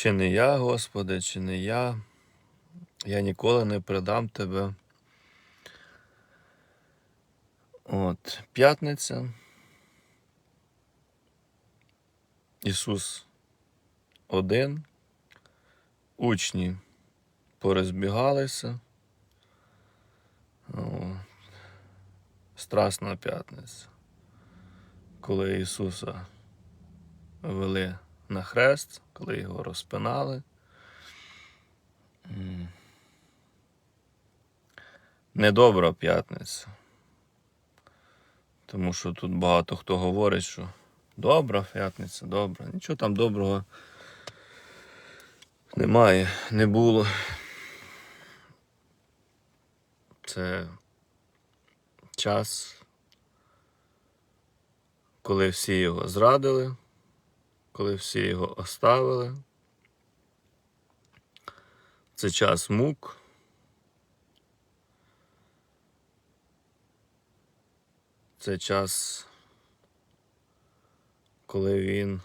Чи не я, Господи, чи не я, я ніколи не предам Тебе. От, п'ятниця. Ісус один. Учні порозбігалися. О, Страсна п'ятниця. Коли Ісуса вели на хрест, коли його розпинали. Недобра п'ятниця. Тому що тут багато хто говорить, що добра п'ятниця, добра. Нічого там доброго немає, не було. Це час, коли всі його зрадили, коли всі його оставили. Це час мук. Це час, коли він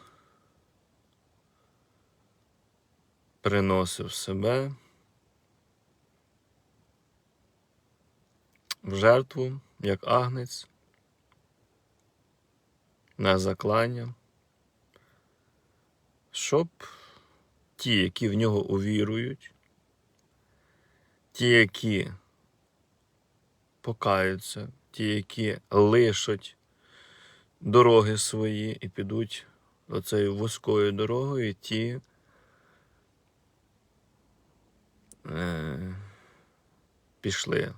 приносив себе в жертву, як агнець, на заклання, щоб ті, які в нього увірують, ті, які покаються, ті, які лишать дороги свої і підуть оцею вузькою дорогою, ті е, пішли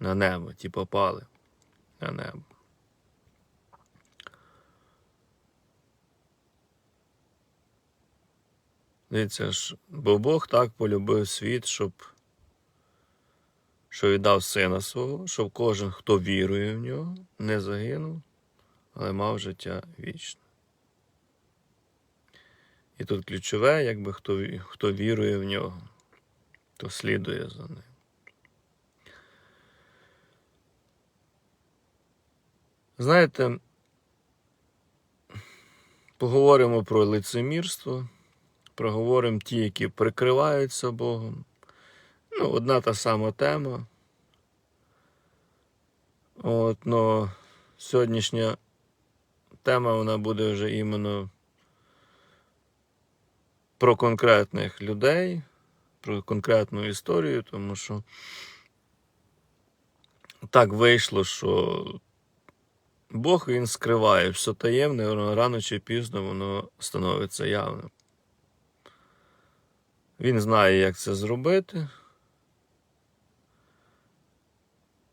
на небо, ті попали на небо. Дивіться ж, бо Бог так полюбив світ, щоб що віддав сина свого, щоб кожен, хто вірує в нього, не загинув, але мав життя вічне. І тут ключове, якби хто, хто вірує в нього, то слідує за ним. Знаєте, поговоримо про лицемірство, проговоримо ті, які прикриваються Богом. Ну, одна та сама тема. От, но сьогоднішня тема вона буде вже іменно про конкретних людей, про конкретну історію, тому що так вийшло, що Бог він скриває все таємне, рано чи пізно воно становиться явним. Він знає, як це зробити.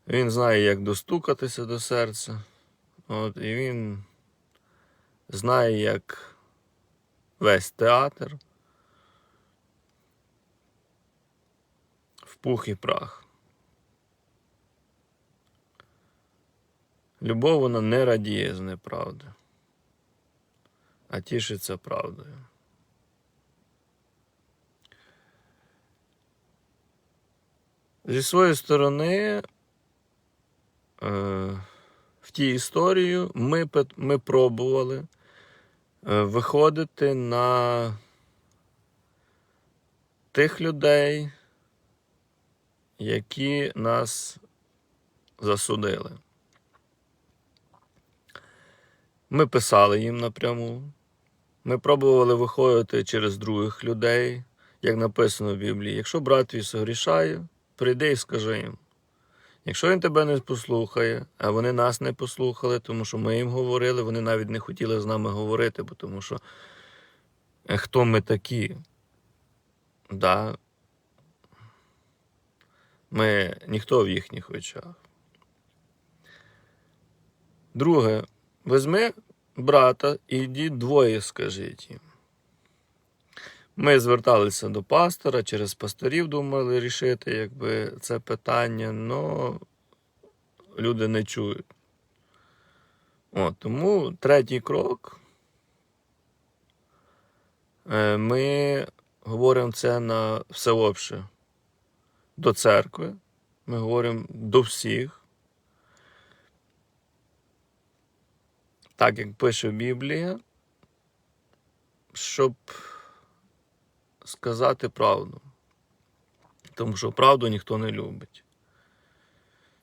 Він знає, як достукатися до серця. От, і він знає, як весь театр в пух і прах. Любов вона не радіє з неправди, а тішиться правдою. Зі своєї сторони, е, в тій історії ми, ми пробували е, виходити на тих людей, які нас засудили. Ми писали їм напряму. Ми пробували виходити через других людей, як написано в Біблії. Якщо брат твій согрішає, прийди і скажи їм. Якщо він тебе не послухає, а вони нас не послухали, тому що ми їм говорили, вони навіть не хотіли з нами говорити, бо тому що е, хто ми такі? Да. Ми ніхто в їхніх очах. Друге, візьми брата і йдіть двоє, скажіть їм. Ми зверталися до пастора, через пасторів думали рішити якби, це питання, але люди не чують. От, тому третій крок. Е, Ми говоримо це на всеобще до церкви. Ми говоримо до всіх. Так як пише Біблія, щоб сказати правду. Тому що правду ніхто не любить.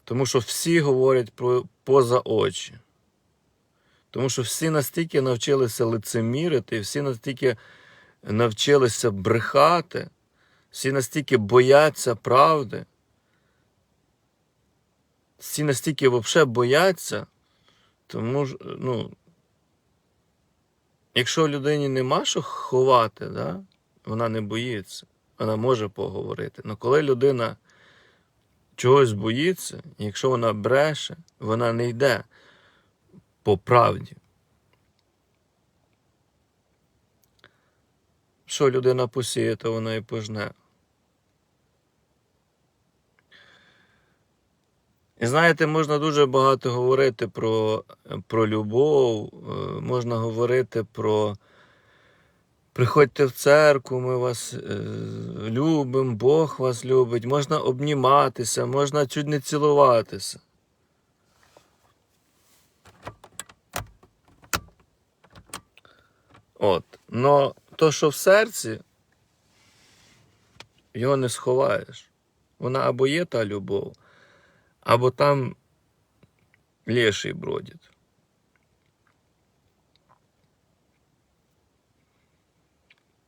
Тому що всі говорять про поза очі. Тому що всі настільки навчилися лицемірити, всі настільки навчилися брехати, всі настільки бояться правди, всі настільки взагалі бояться, тому ж, ну, якщо людині нема що ховати, да, вона не боїться, вона може поговорити. Але коли людина чогось боїться, якщо вона бреше, вона не йде по правді. Що людина посіє, то вона і пожне. І знаєте, можна дуже багато говорити про, про любов, е, можна говорити про приходьте в церкву, ми вас е, любимо, Бог вас любить, можна обніматися, можна чуть не цілуватися. От. Но то, що в серці, його не сховаєш. Вона або є та любов, або там леший бродить.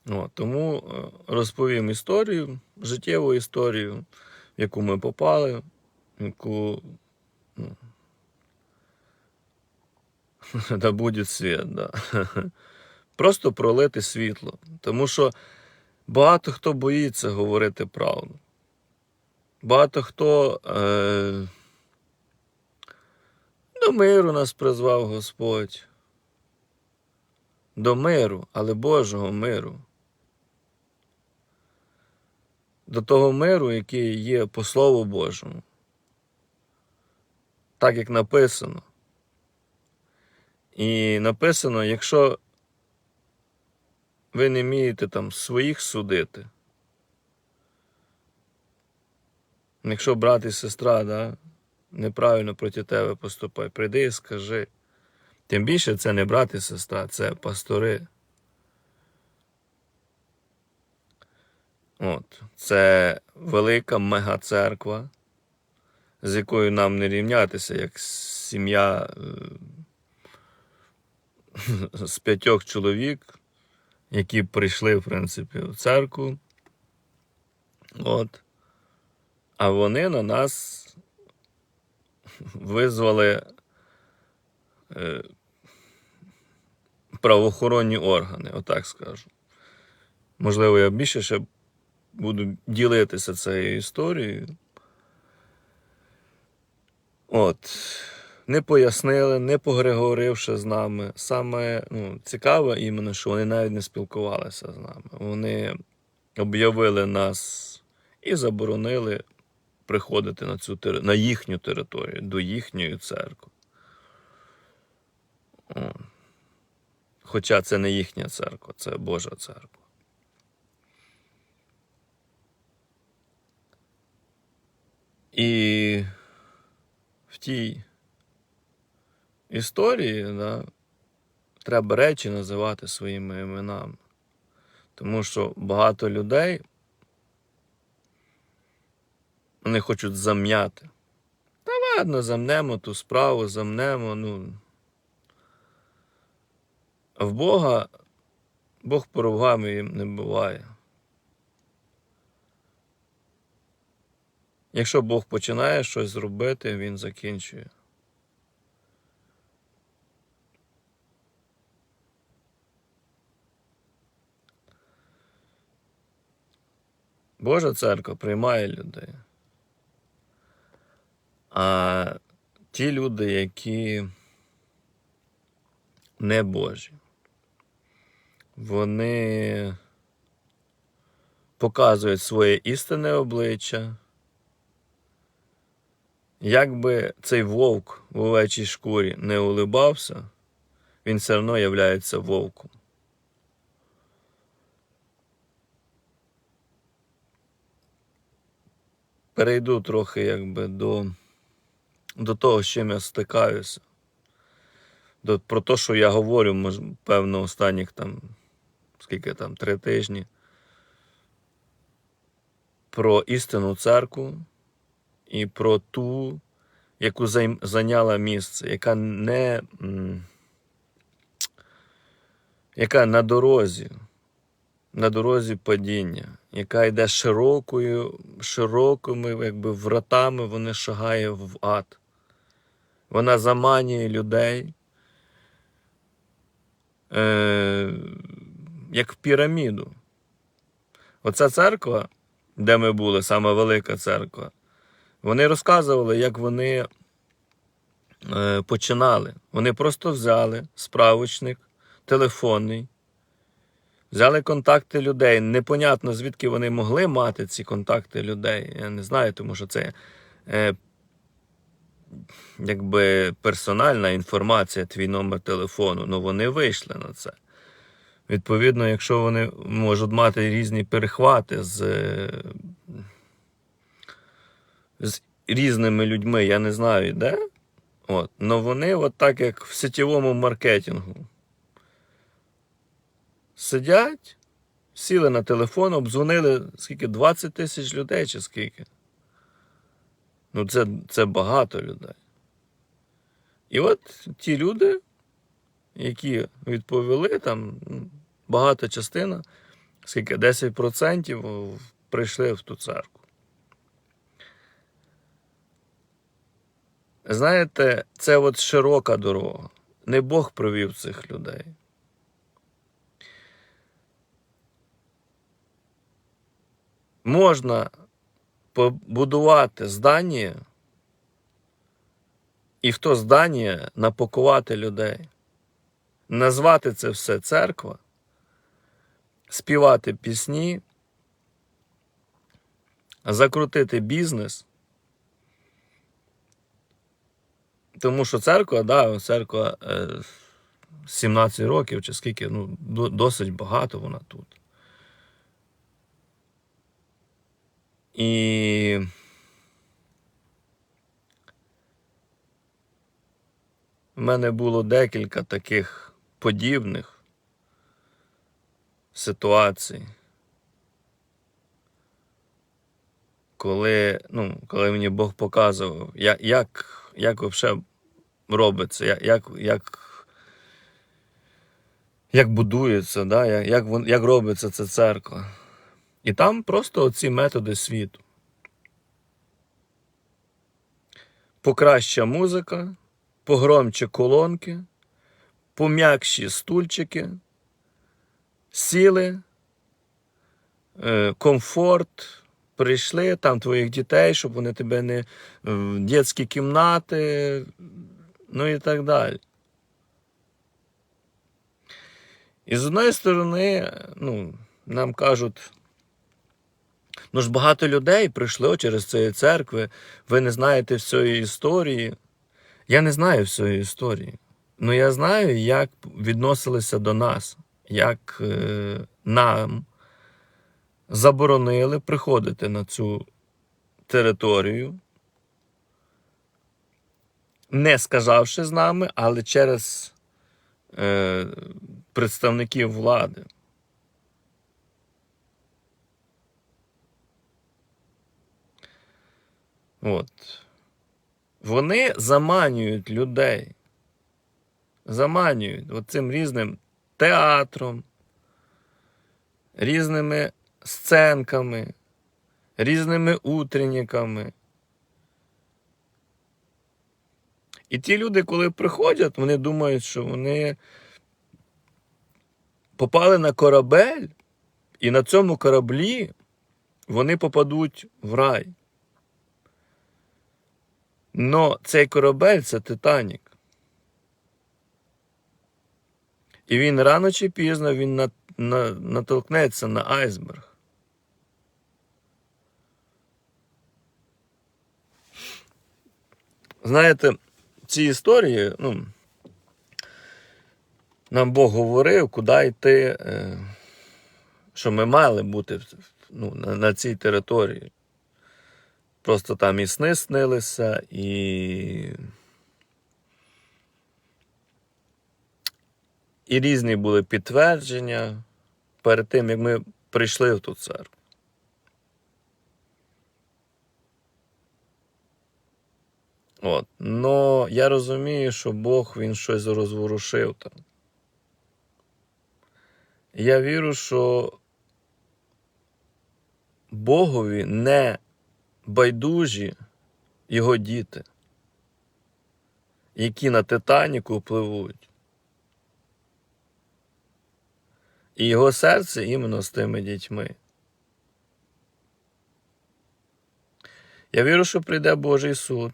От, тому е, розповім історію, життєву історію, в яку ми попали, яку ну, да буде світ, да. Просто пролити світло. Тому що багато хто боїться говорити правду. Багато хто е, до миру нас призвав Господь. До миру, але Божого миру. До того миру, який є по Слову Божому. Так як написано. І написано, якщо ви не вмієте там своїх судити. Якщо брат і сестра да, неправильно проти тебе поступає, прийди і скажи. Тим більше це не брат і сестра, це пастори. От. Це велика мегацерква, з якою нам не рівнятися, як сім'я е, з п'ятьох чоловік які прийшли, в принципі, в церкву. От. А вони на нас визвали е, правоохоронні органи, отак скажу. Можливо, я більше ще буду ділитися цією історією. От не пояснили, не поговоривши з нами. Саме ну, цікаве іменно, що вони навіть не спілкувалися з нами. Вони об'явили нас і заборонили приходити на цю на їхню територію, до їхньої церкви. Хоча це не їхня церква, це Божа церква. І в тій історії да, треба речі називати своїми іменами. Тому що багато людей вони хочуть зам'яти. Та ладно, замнемо ту справу, замнемо. ну. В Бога Бог поругами їм не буває. Якщо Бог починає щось зробити, Він закінчує. Божа церква приймає людей. А ті люди, які не Божі, вони показують своє істинне обличчя. Якби цей вовк в овечій шкурі не улибався, він все одно являється вовком. перейду трохи якби до до того, з чим я стикаюся. До, Про те, що я говорю, може, певно, останніх там, скільки там, три тижні. про істинну церкву і про ту, яку зайняла місце, яка не яка на дорозі, на дорозі падіння, яка йде широкою, широкими якби, вратами, вона шагає в ад. Вона заманює людей, е, як в піраміду. Оця церква, де ми були, сама велика церква, вони розказували, як вони е, починали. Вони просто взяли справочник телефонний, взяли контакти людей. Непонятно, звідки вони могли мати ці контакти людей. Я не знаю, тому що це е, якби персональна інформація, твій номер телефону. Ну вони вийшли на це. Відповідно, якщо вони можуть мати різні перехвати з, е, з різними людьми, я не знаю де. От, але вони, от так як в сетєвому маркетингу, сидять, сіли на телефон, обдзвонили скільки 20 тисяч людей чи скільки. Ну, це, це багато людей. І от ті люди, які відповіли, там багата частина, скільки 10% прийшли в ту церкву. Знаєте, це от широка дорога. Не Бог провів цих людей. Можна побудувати здання і в то здання напакувати людей, назвати це все церква, співати пісні, закрутити бізнес. Тому що церква, да, церква е, 17 років чи скільки, ну, досить багато вона тут. І в мене було декілька таких подібних ситуацій, коли, ну, коли мені Бог показував, як, як, як взагалі робиться, як, як, як, як будується, да? як, як, робиться ця церква. І там просто оці методи світу. Покраща музика, погромче колонки, пом'якші стульчики, сіли, е, комфорт, прийшли, там твоїх дітей, щоб вони тебе не в дитячі кімнати, ну і так далі. І з одної сторони, ну, нам кажуть, ну ж багато людей прийшло через цієї церкви, ви не знаєте всієї історії. Я не знаю всієї історії. Ну я знаю, як відносилися до нас, як е, нам заборонили приходити на цю територію, не сказавши з нами, але через е, представників влади. От. Вони заманюють людей. Заманюють цим різним театром, різними сценками, різними утренниками. І ті люди, коли приходять, вони думають, що вони попали на корабель, і на цьому кораблі вони попадуть в рай. Но цей корабель це Титанік. І він рано чи пізно він на, на, натолкнеться на айсберг. Знаєте, ці історії, ну, нам Бог говорив, куди йти, е, що ми мали бути ну, на цій території. Просто там і сни снилися, і. І різні були підтвердження перед тим, як ми прийшли в ту церкву. От. Но я розумію, що Бог він щось розворушив там. Я вірю, що Богові не байдужі його діти, які на Титаніку пливуть. І його серце іменно з тими дітьми. Я вірю, що прийде Божий суд,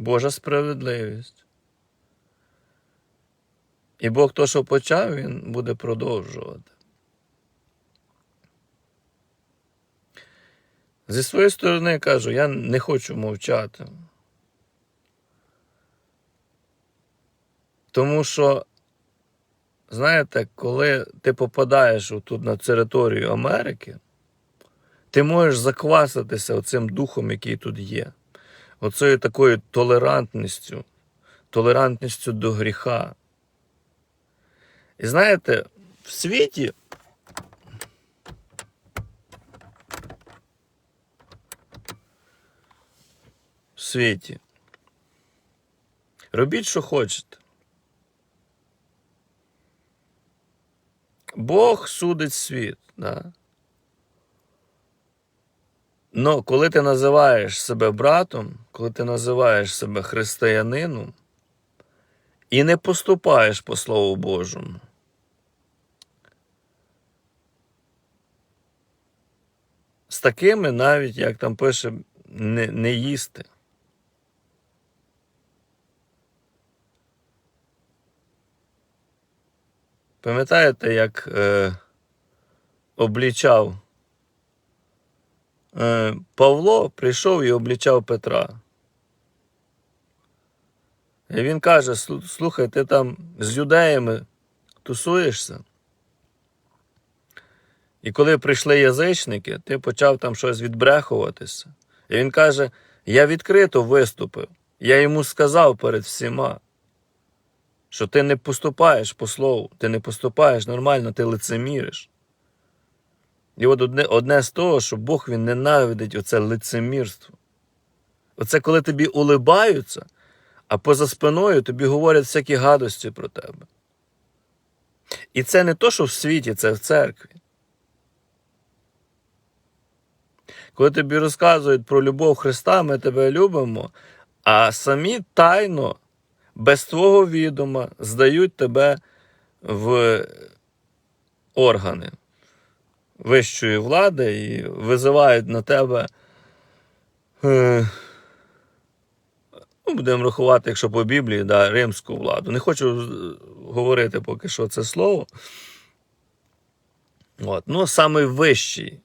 Божа справедливість. І Бог то, що почав, Він буде продовжувати. Зі своєї сторони кажу, я не хочу мовчати. Тому що, знаєте, коли ти попадаєш тут на територію Америки, ти можеш закваситися оцим духом, який тут є. Оцею такою толерантністю, толерантністю до гріха. І знаєте, в світі в світі. Робіть, що хочете. Бог судить світ. Да? Но коли ти називаєш себе братом, коли ти називаєш себе християнином і не поступаєш по Слову Божому, з такими навіть, як там пише, не, не їсти. Пам'ятаєте, як е, облічав Павло прийшов і облічав Петра. І він каже: слухай, ти там з юдеями тусуєшся. І коли прийшли язичники, ти почав там щось відбрехуватися. І він каже: Я відкрито виступив. Я йому сказав перед всіма що ти не поступаєш по слову, ти не поступаєш нормально, ти лицеміриш. І от одне одне з того, що Бог він ненавидить оце лицемірство. Оце коли тобі улибаються, а поза спиною тобі говорять всякі гадості про тебе. І це не то, що в світі, це в церкві. Коли тобі розказують про любов Христа, ми тебе любимо, а самі тайно без твого відома здають тебе в органи вищої влади і визивають на тебе. Е, ну, Будемо рахувати, якщо по Біблії, да, римську владу. Не хочу говорити поки що це слово. От. Ну, саме вищий.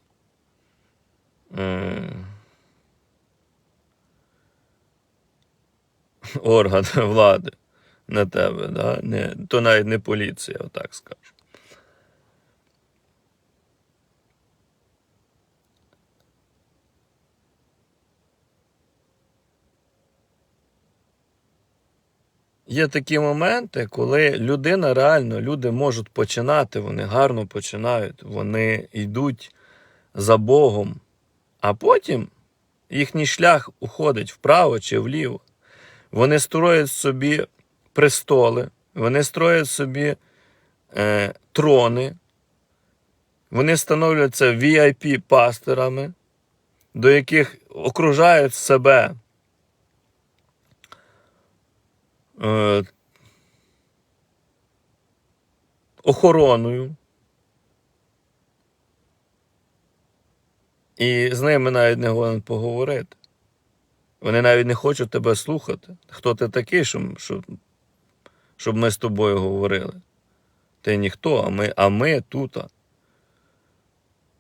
орган влади на тебе, да? не, то навіть не поліція, отак скажу. Є такі моменти, коли людина реально, люди можуть починати, вони гарно починають, вони йдуть за Богом, а потім їхній шлях уходить вправо чи вліво. Вони строять собі престоли, вони строять собі е, трони, вони становляться vip пасторами до яких окружають себе е, охороною. І з ними навіть не годен поговорити. Вони навіть не хочуть тебе слухати. Хто ти такий, щоб щоб, щоб ми з тобою говорили? Ти ніхто, а ми а ми тут.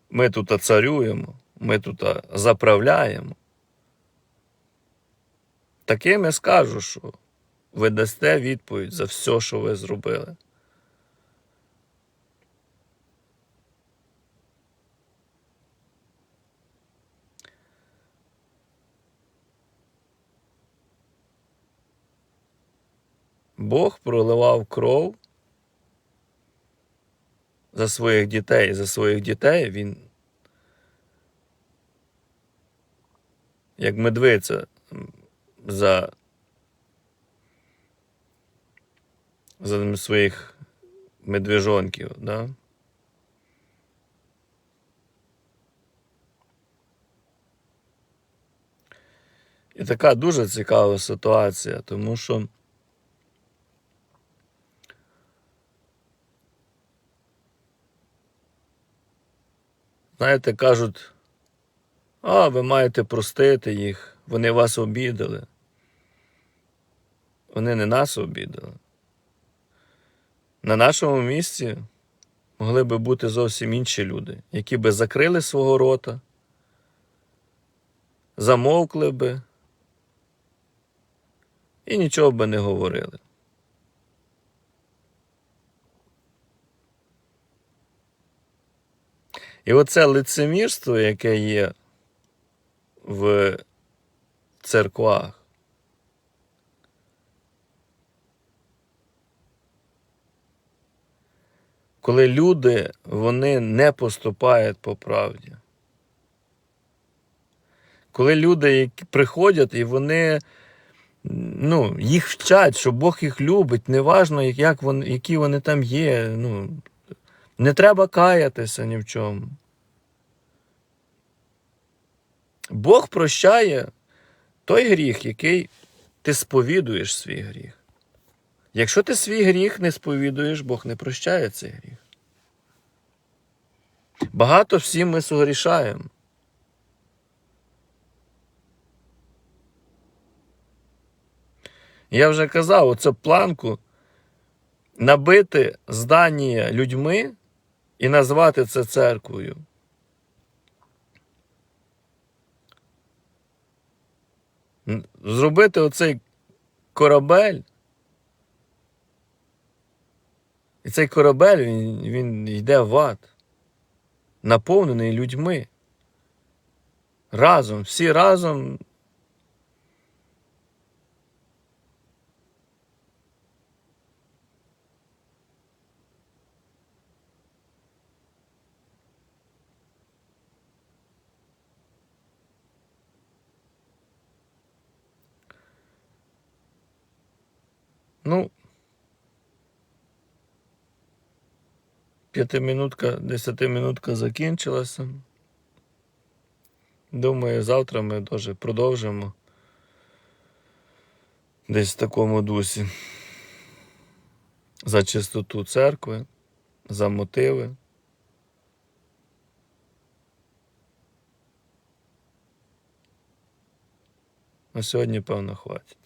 Ми тут царюємо, ми тут заправляємо. Таким я скажу, що ви дасте відповідь за все, що ви зробили. Бог проливав кров за своїх дітей, за своїх дітей він, як медвиця, за, за своїх медвежонків, да? І така дуже цікава ситуація, тому що знаєте, кажуть, а ви маєте простити їх, вони вас обідали. Вони не нас обідали. На нашому місці могли би бути зовсім інші люди, які би закрили свого рота, замовкли би і нічого би не говорили. І оце лицемірство, яке є в церквах, коли люди вони не поступають по правді. Коли люди які приходять і вони ну, їх вчать, що Бог їх любить, неважно, як вони, які вони там є. Ну, не треба каятися ні в чому. Бог прощає той гріх, який ти сповідуєш свій гріх. Якщо ти свій гріх не сповідуєш, Бог не прощає цей гріх. Багато всім ми согрішаємо. Я вже казав, оцю планку набити здання людьми і назвати це церквою. Зробити оцей корабель. І цей корабель він, він йде в ад, наповнений людьми. Разом, всі разом. Ну, п'ятиминутка, десятиминутка закінчилася. Думаю, завтра ми теж продовжимо десь в такому дусі. За чистоту церкви, за мотиви. На сьогодні, певно, хватить.